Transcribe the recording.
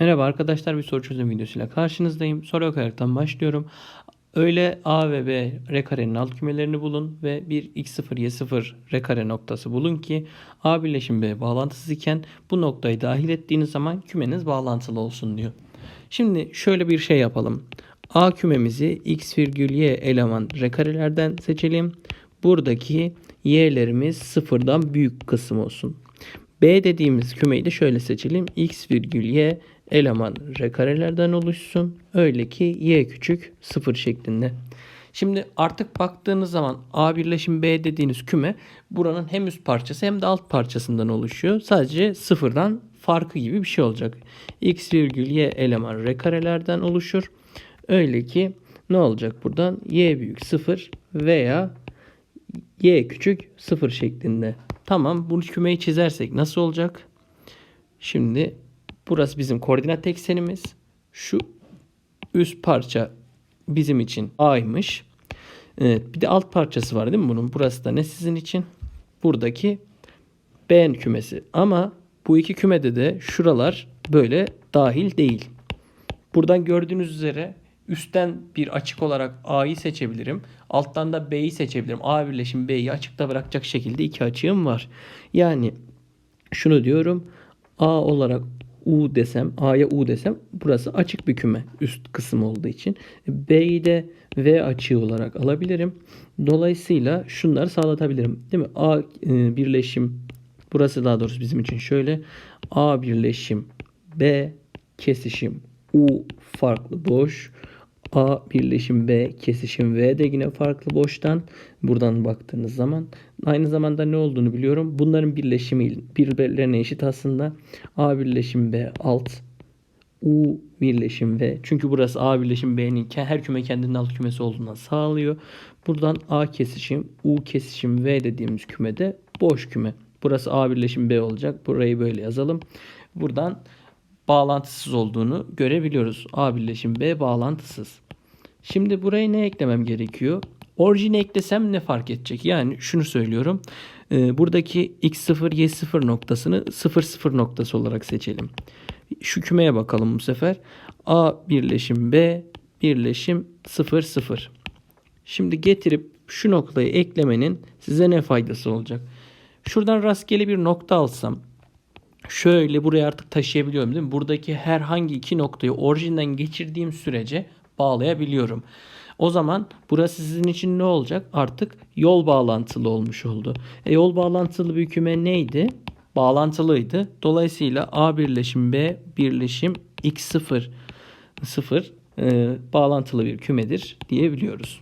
Merhaba arkadaşlar bir soru çözüm videosuyla karşınızdayım. Soru okaraktan başlıyorum. Öyle A ve B rekarenin alt kümelerini bulun ve bir x0 y0 rekare noktası bulun ki A birleşim B bağlantısız iken bu noktayı dahil ettiğiniz zaman kümeniz bağlantılı olsun diyor. Şimdi şöyle bir şey yapalım. A kümemizi x virgül y eleman rekarelerden seçelim. Buradaki y'lerimiz sıfırdan büyük kısım olsun. B dediğimiz kümeyi de şöyle seçelim. x virgül y eleman rekarelerden oluşsun. Öyle ki y küçük 0 şeklinde. Şimdi artık baktığınız zaman A birleşim B dediğiniz küme buranın hem üst parçası hem de alt parçasından oluşuyor. Sadece sıfırdan farkı gibi bir şey olacak. x virgül y eleman rekarelerden oluşur. Öyle ki ne olacak buradan? y büyük 0 veya y küçük 0 şeklinde. Tamam bunu kümeyi çizersek nasıl olacak? Şimdi burası bizim koordinat eksenimiz. Şu üst parça bizim için A'ymış. Evet, bir de alt parçası var değil mi bunun? Burası da ne sizin için? Buradaki B kümesi. Ama bu iki kümede de şuralar böyle dahil değil. Buradan gördüğünüz üzere üstten bir açık olarak A'yı seçebilirim. Alttan da B'yi seçebilirim. A birleşim B'yi açıkta bırakacak şekilde iki açığım var. Yani şunu diyorum. A olarak U desem, A'ya U desem burası açık bir küme üst kısım olduğu için. B'yi de V açığı olarak alabilirim. Dolayısıyla şunları sağlatabilirim. Değil mi? A e, birleşim burası daha doğrusu bizim için şöyle. A birleşim B kesişim U farklı boş. A birleşim B kesişim V de yine farklı boştan buradan baktığınız zaman aynı zamanda ne olduğunu biliyorum. Bunların birleşimi birbirlerine eşit aslında. A birleşim B alt U birleşim V. Çünkü burası A birleşim B'nin her küme kendinin alt kümesi olduğundan sağlıyor. Buradan A kesişim U kesişim V dediğimiz kümede boş küme. Burası A birleşim B olacak. Burayı böyle yazalım. Buradan bağlantısız olduğunu görebiliyoruz. A birleşim B bağlantısız. Şimdi buraya ne eklemem gerekiyor? Orijini eklesem ne fark edecek? Yani şunu söylüyorum. Ee, buradaki x0 y0 noktasını 0 0 noktası olarak seçelim. Şu kümeye bakalım bu sefer. A birleşim B birleşim 0 0. Şimdi getirip şu noktayı eklemenin size ne faydası olacak? Şuradan rastgele bir nokta alsam şöyle buraya artık taşıyabiliyorum değil mi? Buradaki herhangi iki noktayı orijinden geçirdiğim sürece bağlayabiliyorum. O zaman burası sizin için ne olacak? Artık yol bağlantılı olmuş oldu. E, yol bağlantılı bir küme neydi? Bağlantılıydı. Dolayısıyla A birleşim B birleşim X0 0 e, bağlantılı bir kümedir diyebiliyoruz.